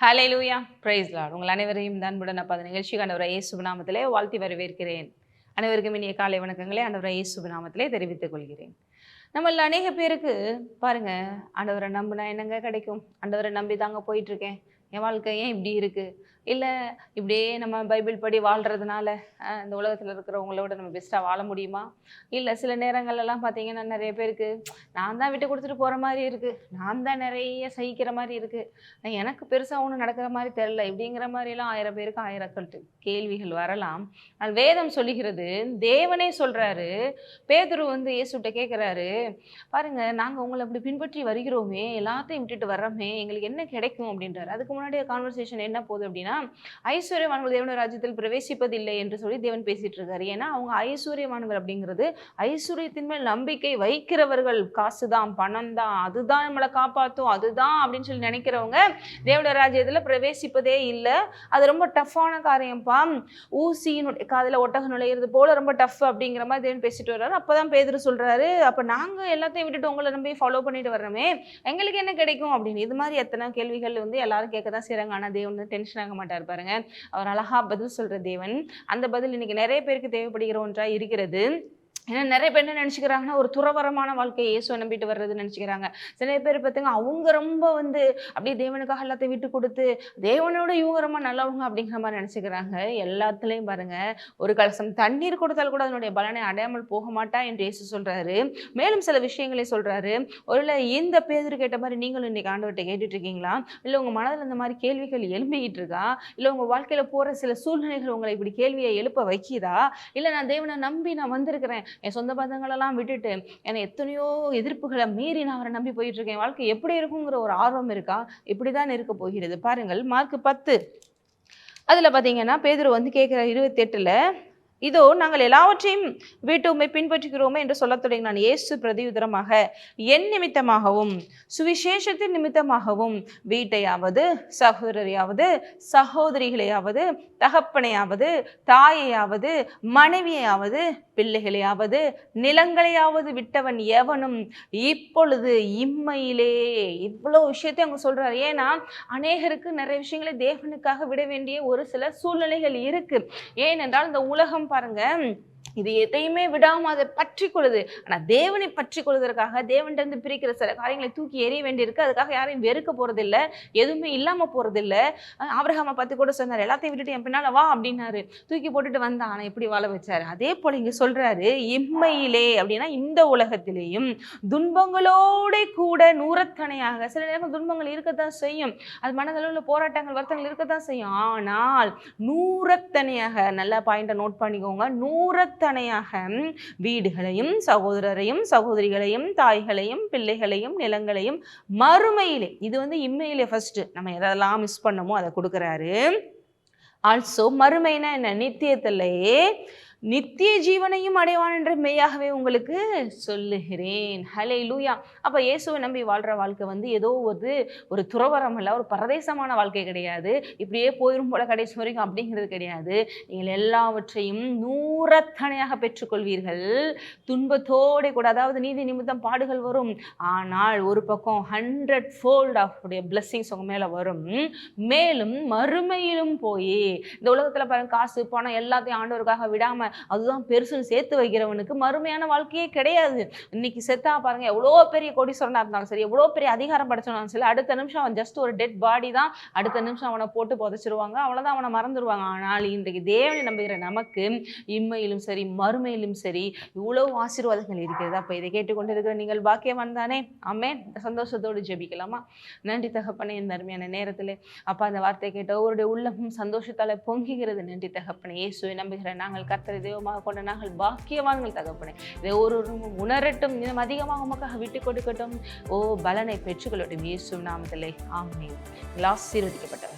ஹலே லூயா price Lord உங்கள் அனைவரையும் தான் அப்பா அந்த நிகழ்ச்சிக்கு அண்டவரை ஏ சுபநாமத்திலே வாழ்த்தி வரவேற்கிறேன். அனைவருக்கும் இனிய காலை வணக்கங்களே அண்டவரை ஏ நாமத்திலே தெரிவித்துக் கொள்கிறேன். நம்மள அநேக பேருக்கு பாருங்க ஆண்டவரை நம்பினா என்னங்க கிடைக்கும்? ஆண்டவரை நம்பி தாங்க போயிட்டுருக்கேன் என் வாழ்க்கை ஏன் இப்படி இருக்குது இல்லை இப்படியே நம்ம பைபிள் படி வாழ்கிறதுனால இந்த உலகத்தில் இருக்கிறவங்களோட நம்ம பெஸ்ட்டாக வாழ முடியுமா? இல்லை சில நேரங்கள்லாம் பார்த்தீங்கன்னா நிறைய பேருக்கு நான் தான் விட்டு கொடுத்துட்டு போகிற மாதிரி இருக்குது நான் தான் நிறைய சகிக்கிற மாதிரி இருக்குது எனக்கு பெருசாக ஒன்றும் நடக்கிற மாதிரி தெரில இப்படிங்கிற மாதிரிலாம் ஆயிரம் பேருக்கு ஆயிரம் கேள்விகள் வரலாம். ஆனால் வேதம் சொல்லுகிறது தேவனே சொல்கிறாரு பேதுரு வந்து இயேசுகிட்ட கேட்குறாரு பாருங்கள் நாங்கள் உங்களை அப்படி பின்பற்றி வருகிறோமே எல்லாத்தையும் விட்டுட்டு வர்றோமே எங்களுக்கு என்ன கிடைக்கும்? அப்படின்றாரு. அதுக்கு முன்னாடி கான்வர்சேஷன் என்ன போகுது அப்படின்னா ஐஸ்வர்யவான்கள் தேவனுடைய ராஜ்யத்தில் பிரவேசிப்பதில்லை என்று சொல்லி தேவன் பேசிட்டு இருக்காரு. ஏன்னா அவங்க ஐஸ்வர்யவான்கள் அப்படிங்கிறது ஐஸ்வர்யத்தின் மேல் நம்பிக்கை வைக்கிறவர்கள். காசு தான் பணம் தான் அதுதான் நம்மளை காப்பாற்றும் அதுதான் அப்படின்னு சொல்லி நினைக்கிறவங்க தேவனுடைய ராஜ்யத்தில் பிரவேசிப்பதே இல்லை. அது ரொம்ப டஃப்பான காரியம்ப்பா. ஊசியினுடைய காதில் ஒட்டகம் நுழையிறது போல ரொம்ப டஃப் அப்படிங்கிற மாதிரி தேவன் பேசிட்டு வர்றாரு. அப்பதான் பேதர் சொல்றாரு அப்ப நாங்க எல்லாத்தையும் விட்டுட்டு உங்களை நம்பி ஃபாலோ பண்ணிட்டு வர்றோமே எங்களுக்கு என்ன கிடைக்கும்? அப்படின்னு. இது மாதிரி எத்தனை கேள்விகள் வந்து எல்லாரும் கேட்க தான் செய்றாங்க. ஆனா தேவன் டென்ஷன் ஆக மாட்டார் பாருங்க. அவர் அழகா பதில் சொல்ற தேவன். அந்த பதில் இன்னைக்கு நிறைய பேருக்கு தேவைப்படுகிற ஒன்றா இருக்கிறது. ஏன்னா நிறைய பேர் என்ன நினச்சிக்கிறாங்கன்னா ஒரு துறவரமான வாழ்க்கையை இயேசுவை நம்பிட்டு வர்றதுன்னு நினச்சிக்கிறாங்க. சில பேர் பார்த்துங்க அவங்க ரொம்ப வந்து அப்படியே தேவனுக்காக எல்லாத்தையும் விட்டு கொடுத்து தேவனோட இவங்க ரொம்ப நல்லவங்க அப்படிங்கிற மாதிரி நினச்சிக்கிறாங்க. எல்லாத்துலேயும் பாருங்கள் ஒரு கலசம் தண்ணீர் கொடுத்தால் கூட அதனுடைய பலனை அடையாமல் போக மாட்டா என்று இயேசு சொல்கிறாரு மேலும் சில விஷயங்களை சொல்கிறாரு ஒருவேளை இந்த பேதர் கேட்ட மாதிரி நீங்களும் இன்னைக்கு ஆண்டவர்கிட்ட கேட்டுட்டு இருக்கீங்களா இல்லை உங்கள் மனதில் இந்த மாதிரி கேள்விகள் எழும்பிக்கிட்டு இருக்கா இல்லை உங்கள் வாழ்க்கையில் போகிற சில சூழ்நிலைகள் உங்களை இப்படி கேள்வியை எழுப்ப வைக்கிதா? இல்லை நான் தேவனை நம்பி நான் வந்திருக்கிறேன். என் சொந்த பந்தங்களெல்லாம் விட்டுட்டு என்னை எத்தனையோ எதிர்ப்புகளை மீறி நான் அவரை நம்பி போயிட்டு இருக்கேன் வாழ்க்கை எப்படி இருக்குங்கிற ஒரு ஆர்வம் இருக்கா? இப்படிதான் இருக்க போகிறது. பாருங்கள் மார்க் பத்து. அதில் பார்த்தீங்கன்னா பேதர் வந்து கேட்குற இருபத்தெட்டில் இதோ நாங்கள் எல்லாவற்றையும் வீட்டுமை பின்பற்றுகிறோமே என்று சொல்லத் தொடங்கினான் இயேசு பிரதியுதரமாக. என் நிமித்தமாகவும் சுவிசேஷத்தின் நிமித்தமாகவும் வீட்டையாவது சகோதரரையாவது சகோதரிகளையாவது தகப்பனையாவது தாயையாவது மனைவியையாவது பிள்ளைகளையாவது நிலங்களையாவது விட்டவன் எவனும் இப்பொழுது இம்மையிலே. இவ்வளோ விஷயத்தையும் அவங்க சொல்கிறார் ஏன்னா அநேகருக்கு நிறைய விஷயங்களை தேவனுக்காக விட வேண்டிய ஒரு சில சூழ்நிலைகள் இருக்குது ஏனென்றால் இந்த உலகம் பாருங்க. இது எதையுமே விடாமல் அதை பற்றி கொள்ளுது ஆனால் தேவனை பற்றி கொள்வதற்காக தேவன்கிட்ட பிரிக்கிற சில காரியங்களை தூக்கி எறிய வேண்டியிருக்கு. அதுக்காக யாரையும் வெறுக்க போகிறதில்ல எதுவுமே இல்லாமல் போகிறதில்ல அஹ் பார்த்து கூட சொன்னார் எல்லாத்தையும் விட்டுட்டு என் பின்னால் வா அப்படின்னாரு. தூக்கி போட்டுட்டு வந்தான். ஆனால் எப்படி வாழ வச்சார். அதே போல் இங்கே சொல்கிறாரு இம்மையிலே அப்படின்னா இந்த உலகத்திலேயும் துன்பங்களோட கூட நூறத்தனையாக சில நேரம் துன்பங்கள் இருக்கத்தான் செய்யும். அது மனதளவில் போராட்டங்கள் வருத்தங்கள் இருக்கத்தான் செய்யும். ஆனால் நூறத்தனையாக நல்ல பாயிண்ட்டை நோட் பண்ணிக்கோங்க நூறத்தனையாக வீடுகளையும் சகோதரரையும் சகோதரிகளையும் தாய்களையும் பிள்ளைகளையும் நிலங்களையும் மறுமையிலே இது வந்து இம்மையிலே ஃபர்ஸ்ட் நம்ம எதெல்லாம் மிஸ் பண்ணமோ அதை கொடுக்குறாரு. ஆல்சோ மறுமைனா என்ன? நித்தியத்திலேயே நித்திய ஜீவனையும் அடைவான் என்று மெய்யாகவே உங்களுக்கு சொல்லுகிறேன். ஹலே லூயா அப்போ இயேசுவை நம்பி வாழ்கிற வாழ்க்கை வந்து ஏதோ ஒரு ஒரு துறவரம் அல்ல ஒரு பரதேசமான வாழ்க்கை கிடையாது. இப்படியே போயிடும் போல கடைசி வரைக்கும் அப்படிங்கிறது கிடையாது. நீங்கள் எல்லாவற்றையும் நூறத்தனையாக பெற்றுக்கொள்வீர்கள். துன்பத்தோடு கூட அதாவது நீதி நிமித்தம் பாடுகள் வரும். ஆனால் ஒரு பக்கம் ஹண்ட்ரட் ஃபோல்ட் ஆஃப் உடைய பிளெஸ்ஸிங்ஸ் உங்க மேலே வரும். மேலும் மறுமையிலும் போய் இந்த உலகத்தில் பாருங்கள் காசு பணம் எல்லாத்தையும் ஆண்டவருக்காக விடாமல் விடாம அதுதான் பெருசுன்னு சேர்த்து வைக்கிறவனுக்கு மறுமையான வாழ்க்கையே கிடையாது. இன்னைக்கு செத்தா பாருங்க எவ்வளோ பெரிய கோடீஸ்வரனா இருந்தாலும் சரி எவ்வளோ பெரிய அதிகாரம் படைச்சவனாலும் சரி அடுத்த நிமிஷம் அவன் ஜஸ்ட் ஒரு டெட் பாடி தான். அடுத்த நிமிஷம் அவனை போட்டு புதைச்சிருவாங்க அவ்வளோதான் அவனை மறந்துடுவாங்க ஆனால் இன்றைக்கு தேவனை நம்புகிற நமக்கு இம்மையிலும் சரி மறுமையிலும் சரி இவ்வளவு ஆசீர்வாதங்கள் இருக்கிறது. அப்போ இதை கேட்டுக்கொண்டு இருக்கிற நீங்கள் பாக்கியவான் தானே? ஆமே சந்தோஷத்தோடு ஜெபிக்கலாமா? நன்றி தகப்பனே இந்த அருமையான நேரத்தில். அப்பா அந்த வார்த்தை கேட்ட ஒவ்வொருடைய உள்ளமும் சந்தோஷத்தால் பொங்குகிறது. நன்றி தகப்பனே இயேசுவை நம்புகிற நாங்கள் கர்த்தரை தெய்வமாக கொண்ட நாங்கள் பாக்கியவான்கள் தகப்பனே. இதை ஒரு உணரட்டும் இன்னும் அதிகமாக உமக்காக விட்டு கொடுக்கட்டும். ஓ பலனை பெற்றுக்கொள்ளட்டும். இயேசு நாமத்திலே. ஆமையும் ஆசீர்வதிக்கப்பட்டவர்.